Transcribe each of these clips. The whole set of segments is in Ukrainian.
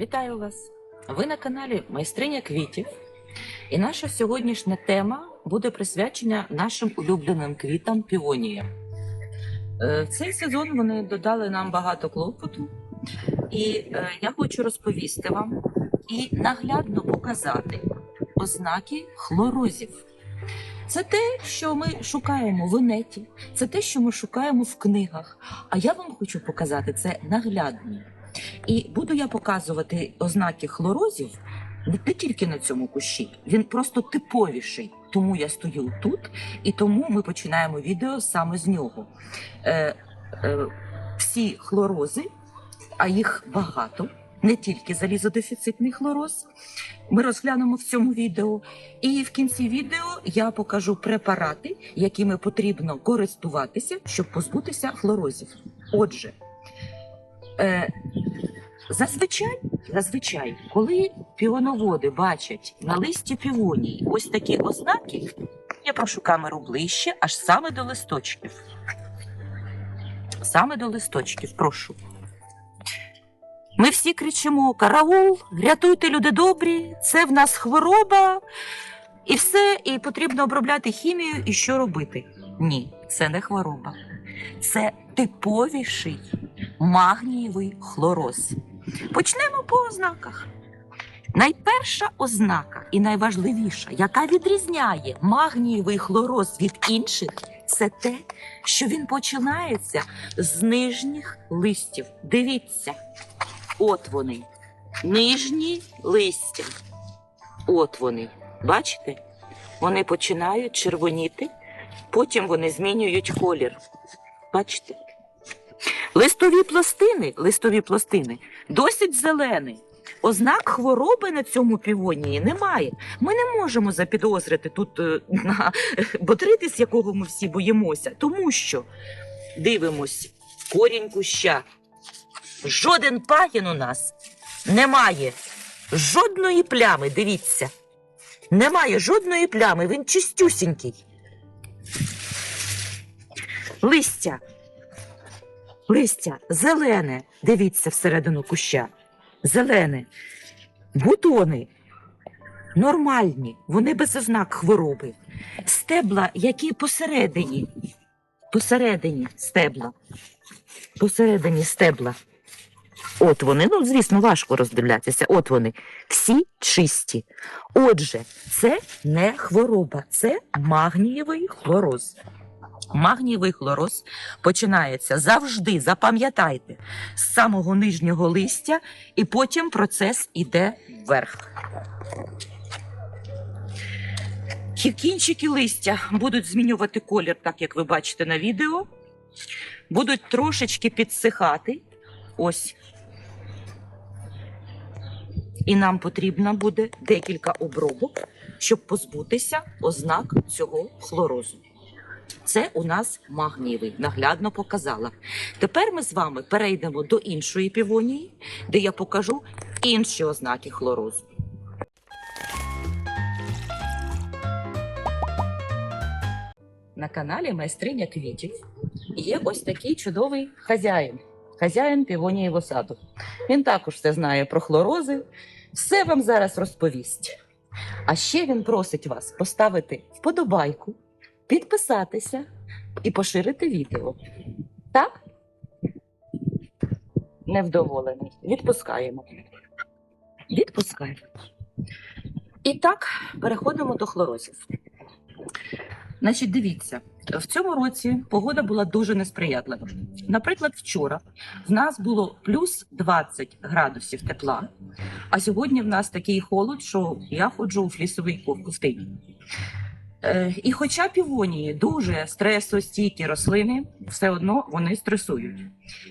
Вітаю вас! Ви на каналі Майстриня квітів. І наша сьогоднішня тема буде присвячена нашим улюбленим квітам півоніям. Е, В цей сезон вони додали нам багато клопоту, і е, я хочу розповісти вам і наглядно показати ознаки хлорозів. Це те, що ми шукаємо в інеті, це те, що ми шукаємо в книгах. А я вам хочу показати це наглядно. І буду я показувати ознаки хлорозів не тільки на цьому кущі, він просто типовіший. Тому я стою тут, і тому ми починаємо відео саме з нього. Е, е, всі хлорози, а їх багато, не тільки залізодефіцитний хлороз. Ми розглянемо в цьому відео. І в кінці відео я покажу препарати, якими потрібно користуватися, щоб позбутися хлорозів. Отже, е, Зазвичай, зазвичай, коли піоноводи бачать на листі півоній ось такі ознаки, я прошу камеру ближче, аж саме до листочків. Саме до листочків, прошу. Ми всі кричимо: Караул, рятуйте, люди добрі, це в нас хвороба, і все, і потрібно обробляти хімію, і що робити? Ні, це не хвороба. Це типовіший магнієвий хлороз. Почнемо по ознаках. Найперша ознака і найважливіша, яка відрізняє магнієвий хлороз від інших, це те, що він починається з нижніх листів. Дивіться, от вони, нижні листя. От вони. Бачите? Вони починають червоніти, потім вони змінюють колір. Бачите? Листові пластини, листові пластини досить зелені. Ознак хвороби на цьому півонії немає. Ми не можемо запідозрити тут е, на ботритис, якого ми всі боїмося, тому що дивимось корінь куща. Жоден пагін у нас немає жодної плями. Дивіться, немає жодної плями, він чистюсінький. Листя Листя зелене, дивіться всередину куща. Зелене. Бутони нормальні, вони без ознак хвороби. Стебла, які посередині. Посередині стебла. Посередині стебла. От вони, ну, звісно, важко роздивлятися. От вони. Всі чисті. Отже, це не хвороба, це магнієвий хлороз. Магнієвий хлороз починається завжди, запам'ятайте, з самого нижнього листя, і потім процес іде вверх. Кінчики листя будуть змінювати колір, так як ви бачите на відео, будуть трошечки підсихати. Ось. І нам потрібно буде декілька обробок, щоб позбутися ознак цього хлорозу. Це у нас магнієвий, наглядно показала. Тепер ми з вами перейдемо до іншої півонії, де я покажу інші ознаки хлорозу. На каналі Майстриня квітів є ось такий чудовий хазяїн. Хазяїн півонієвого саду. Він також все знає про хлорози, все вам зараз розповість. А ще він просить вас поставити вподобайку, підписатися і поширити відео. Так? Невдоволений. Відпускаємо. Відпускаємо. І так, переходимо до хлорозів. Значить, дивіться, в цьому році погода була дуже несприятлива. Наприклад, вчора в нас було плюс 20 градусів тепла, а сьогодні в нас такий холод, що я ходжу у флісовій ковтині. Е, І хоча півонії дуже стресостійкі рослини, все одно вони стресують.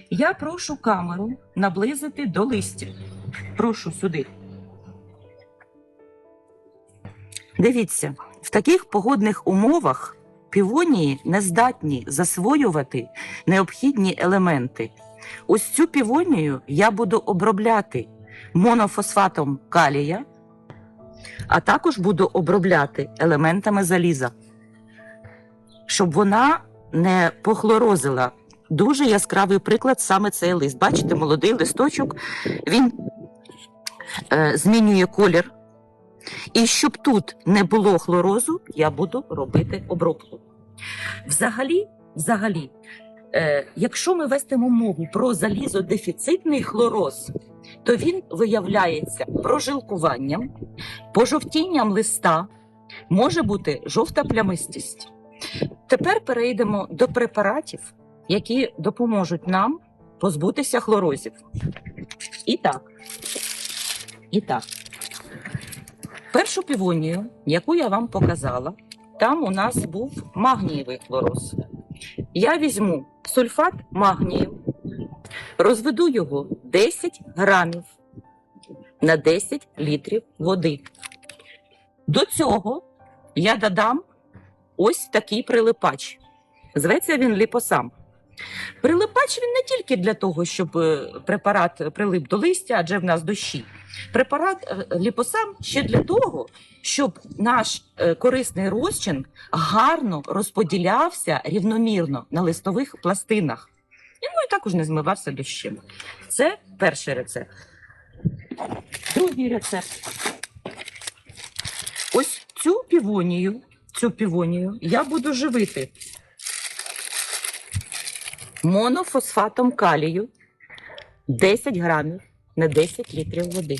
Я прошу камеру наблизити до листя. Прошу сюди. Дивіться, в таких погодних умовах півонії не здатні засвоювати необхідні елементи. Ось цю півонію я буду обробляти монофосфатом калія а також буду обробляти елементами заліза, щоб вона не похлорозила. Дуже яскравий приклад саме цей лист. Бачите, молодий листочок, він е, змінює колір. І щоб тут не було хлорозу, я буду робити обробку. Взагалі, взагалі, е, якщо ми вестимо мову про залізодефіцитний хлороз, то він виявляється прожилкуванням, пожовтінням листа, може бути жовта плямистість. Тепер перейдемо до препаратів, які допоможуть нам позбутися хлорозів. І так. І так. Першу півонію, яку я вам показала, там у нас був магнієвий хлороз. Я візьму сульфат магнію, розведу його 10 грамів на 10 літрів води. До цього я додам ось такий прилипач. Зветься він ліпосам. Прилипач він не тільки для того, щоб е, препарат прилип до листя, адже в нас дощі. Препарат е, ліпосам ще для того, щоб наш е, корисний розчин гарно розподілявся рівномірно на листових пластинах. Ну і також не змивався дощем. Це перший рецепт. Другий рецепт. Ось цю півонію, цю півонію я буду живити монофосфатом калію 10 грамів на 10 літрів води.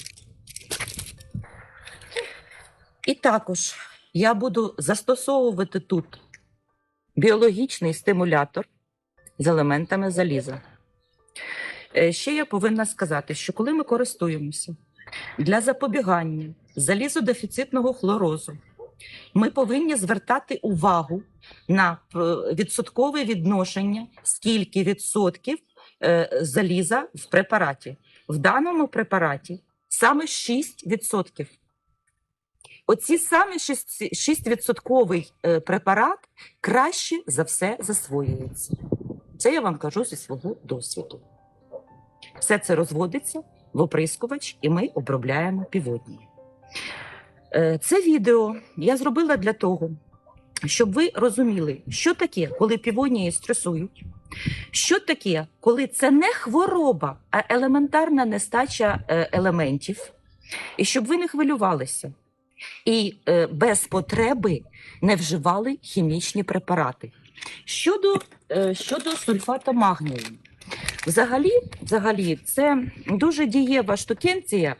І також я буду застосовувати тут біологічний стимулятор з елементами заліза. Е, Ще я повинна сказати, що коли ми користуємося для запобігання залізодефіцитного хлорозу, ми повинні звертати увагу на е, відсоткове відношення, скільки відсотків е, заліза в препараті. В даному препараті саме 6%. Оці саме 6% е, препарат краще за все засвоюється. Це я вам кажу зі свого досвіду. Все це розводиться в оприскувач, і ми обробляємо піводні. Е, Це відео я зробила для того, щоб ви розуміли, що таке, коли півонії стресують, що таке, коли це не хвороба, а елементарна нестача е, елементів, і щоб ви не хвилювалися і е, без потреби не вживали хімічні препарати. Щодо, щодо сульфату магнію. Взагалі, взагалі, це дуже дієва штукенція,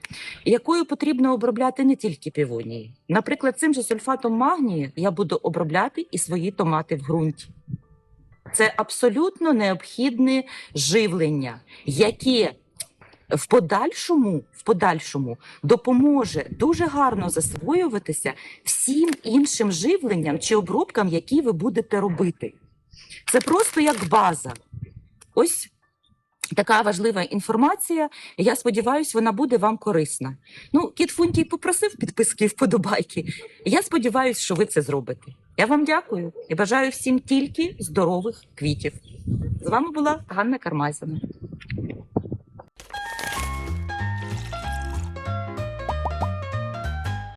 якою потрібно обробляти не тільки півонії. Наприклад, цим же сульфатом магнію я буду обробляти і свої томати в ґрунті. Це абсолютно необхідне живлення, яке в подальшому, в подальшому допоможе дуже гарно засвоюватися всім іншим живленням чи обробкам, які ви будете робити. Це просто як база. Ось така важлива інформація. Я сподіваюся, вона буде вам корисна. Ну, кіт Фунтій попросив підписки вподобайки. Я сподіваюся, що ви це зробите. Я вам дякую і бажаю всім тільки здорових квітів. З вами була Ганна Кармазіна.